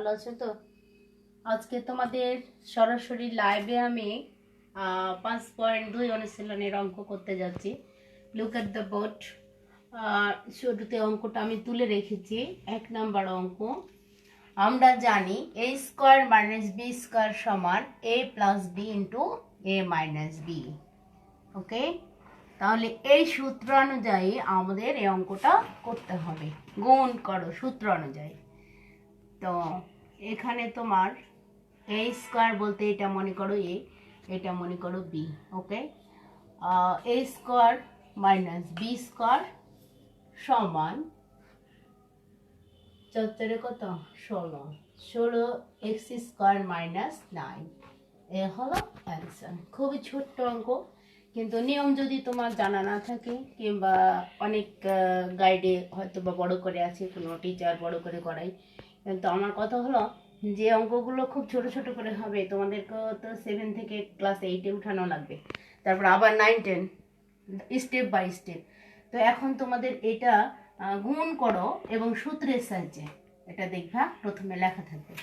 ভালো আছো তো? আজকে তোমাদের সরাসরি লাইভে আমি পাঁচ পয়েন্ট দুই অনুশীলনের অঙ্ক করতে যাচ্ছি। লুক এট দ্য বোর্ড শুরুতে অঙ্কটা আমি তুলে রেখেছি, এক নাম্বার অঙ্ক। আমরা জানি A square minus B square সমান A plus B into A minus B okay তাহলে এই সূত্র অনুযায়ী আমাদের এই অঙ্কটা করতে হবে। গুণ করো সূত্র অনুযায়ী। তো এখানে তোমার এ স্কোয়ার বলতে এটা মনে করো এ এটা মনে করো B okay A square minus B square সমান চত্বরে কত? ষোলো। ষোলো এক্স স্কোয়ার মাইনাস নাইন এ হলো অ্যান্সার খুবই ছোট্ট অঙ্ক, কিন্তু নিয়ম যদি তোমার জানা না থাকে, কিংবা অনেক গাইডে হয়তো বা বড় করে আছে, কোনো টিচার বড় করে করাই কিন্তু আমার কথা হলো যে অঙ্কগুলো খুব ছোট ছোট করে হবে তোমাদেরকে তো সেভেন থেকে ক্লাস এইটে উঠানো লাগবে। তারপর আবার nine ten step by step তো এখন তোমাদের এটা গুণ করো এবং সূত্রের সাহায্যে এটা দেখবা প্রথমে লেখা থাকবে।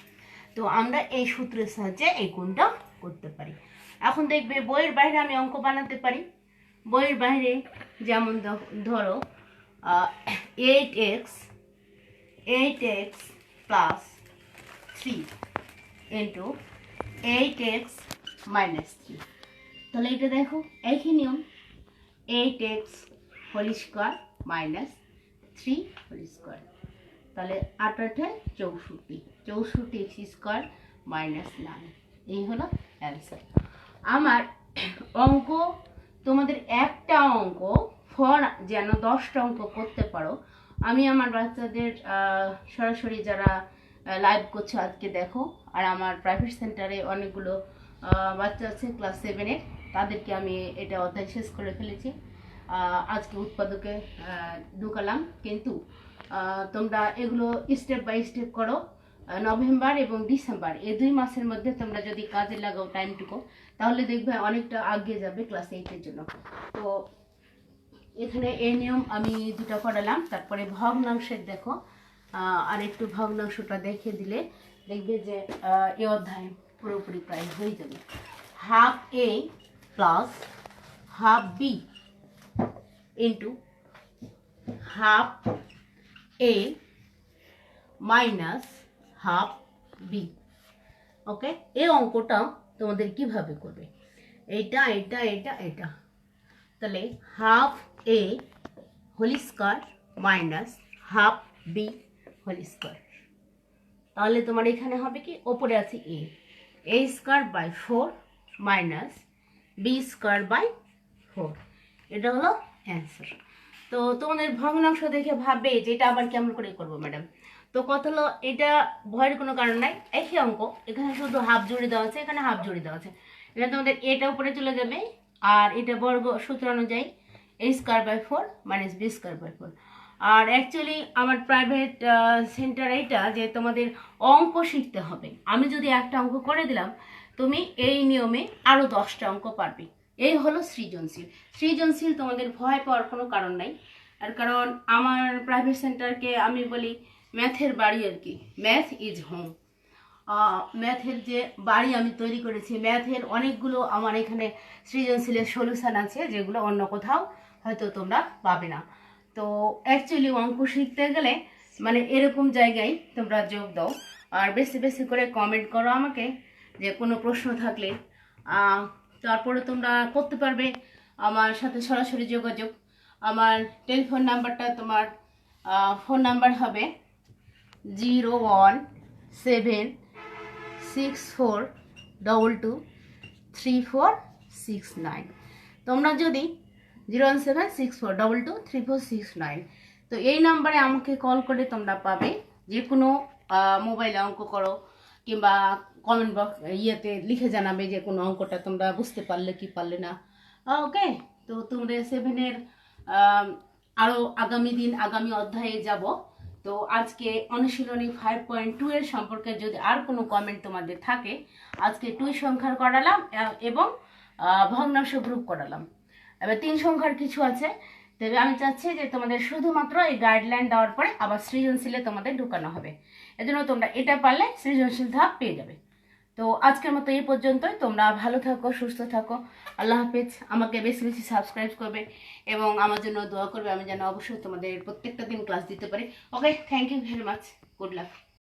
তো আমরা এই সূত্রের সাহায্যে এই গুণটা করতে পারি। এখন দেখবে বইয়ের বাইরে আমি অঙ্ক বানাতে পারি। বইয়ের বাইরে যেমন ধরো eight X eight X plus three into eight X minus three তাহলে এটা দেখো, একই নিয়ম eight X whole square minus three whole square তাহলে আট আটে চৌষট্টি চৌষট্টি এক্স স্কোয়ার মাইনাস নাইন এই হলো অ্যান্সার আমার অঙ্ক, তোমাদের একটা অঙ্ক ফর যেন দশটা অঙ্ক করতে পারো আমি আমার বাচ্চাদের সরাসরি যারা লাইভ করছে আজকে দেখো। আর আমার প্রাইভেট সেন্টারে অনেকগুলো বাচ্চা আছে ক্লাস সেভেনের তাদেরকে আমি এটা অধ্যায় শেষ করে ফেলেছি। আজকে উৎপাদকে ঢুকালাম। কিন্তু তোমরা এগুলো স্টেপ বাই স্টেপ করো নভেম্বর এবং ডিসেম্বর। এই দুই মাসের মধ্যে তোমরা যদি কাজে লাগাও টাইমটুকু তাহলে দেখবে অনেকটা আগিয়ে যাবে ক্লাস এইটের জন্য। তো এখানে এই নিয়ম আমি দুটো করালাম, তারপরে ভগ্নাংশের দেখো। আর একটু ভগ্নাংশটা দেখে দিলে দেখবে যে এ অধ্যায় পুরোপুরি প্রায় হয়ে যাবে। Half A plus half B into half A minus half B okay এই অঙ্কটা তোমাদের কীভাবে করবে? এইটা এটা এটা এটা তাহলে half A whole square minus half B whole square তাহলে তোমার এখানে হবে কি? ওপরে আছে A A square by four minus B square by four এটা হলো অ্যান্সার তো তোমাদের ভগ্নাংশ দেখে ভাববে যে এটা আবার কেমন করে করব ম্যাডাম তো কত হলো, এটা ভয়ের কোনো কারণ নাই। একই অঙ্ক। এখানে শুধু হাফ জুড়ে দেওয়া আছে, এখানে হাফ জুড়ে দেওয়া আছে। এটা তোমাদের এটা উপরে চলে যাবে আর এটা বর্গ সূত্র অনুযায়ী A square by four minus B square by four R actually আমার প্রাইভেট সেন্টার এইটা যে তোমাদের অঙ্ক শিখতে হবে। আমি যদি একটা অঙ্ক করে দিলাম, তুমি এই নিয়মে আরও দশটা অঙ্ক পারবে। এই হলো সৃজনশীল। সৃজনশীল তোমাদের ভয় পাওয়ার কোনো কারণ নাই। আর কারণ আমার প্রাইভেট সেন্টারকে আমি বলি ম্যাথের বাড়ি আর কি। ম্যাথ ইজ হোম ম্যাথের যে বাড়ি আমি তৈরি করেছি, ম্যাথের অনেকগুলো আমার এখানে সৃজনশীলের সলিউশন আছে, যেগুলো অন্য কোথাও হয়তো তোমরা পাবে না। তো অ্যাকচুয়ালি অঙ্ক শিখতে গেলে মানে এরকম জায়গায় তোমরা যোগ দাও। আর বেশি বেশি করে কমেন্ট করো আমাকে যে কোনো প্রশ্ন থাকলে। তারপরে তোমরা করতে পারবে আমার সাথে সরাসরি যোগাযোগ। আমার টেলিফোন নাম্বারটা তোমার ফোন নাম্বার হবে zero one seven six four double two three four six nine. তোমরা যদি zero one seven six four double two three four six nine. তো এই নাম্বারে আমাকে কল করে তোমরা পাবে। যে কোনো মোবাইলে অঙ্ক করো কিংবা কমেন্ট বক্স ইয়েতে লিখে জানাবে যে কোনো অঙ্কটা তোমরা বুঝতে পারলে কি পারলে না। ওকে? তো তোমরা সেভেনের আরও আগামী দিন, আগামী অধ্যায়ে যাব। তো আজকে অনুশীলনী ফাইভ পয়েন্ট টু এর সম্পর্কে যদি আর কোনো কমেন্ট তোমাদের থাকে, আজকে টুই সংখ্যার করালাম এবং ভগ্নাংশ গ্রুপ করালাম। এবার তিন সংখ্যার কিছু আছে। তবে আমি চাচ্ছি যে তোমাদের শুধুমাত্র এই গাইডলাইন দেওয়ার পরে আবার সৃজনশীলে তোমাদের ঢুকানো হবে। এজন্য তোমরা এটা পারলে সৃজনশীল ধাপ পেয়ে যাবে। তো আজকের মতো এই পর্যন্তই। তোমরা ভালো থাকো, সুস্থ থাকো। আল্লাহ হাফেজ। আমাকে বেশি বেশি সাবস্ক্রাইব করবে এবং আমার জন্য দোয়া করবে। আমি যেন অবশ্যই তোমাদের প্রত্যেকটা দিন ক্লাস দিতে পারি। Okay thank you very much good luck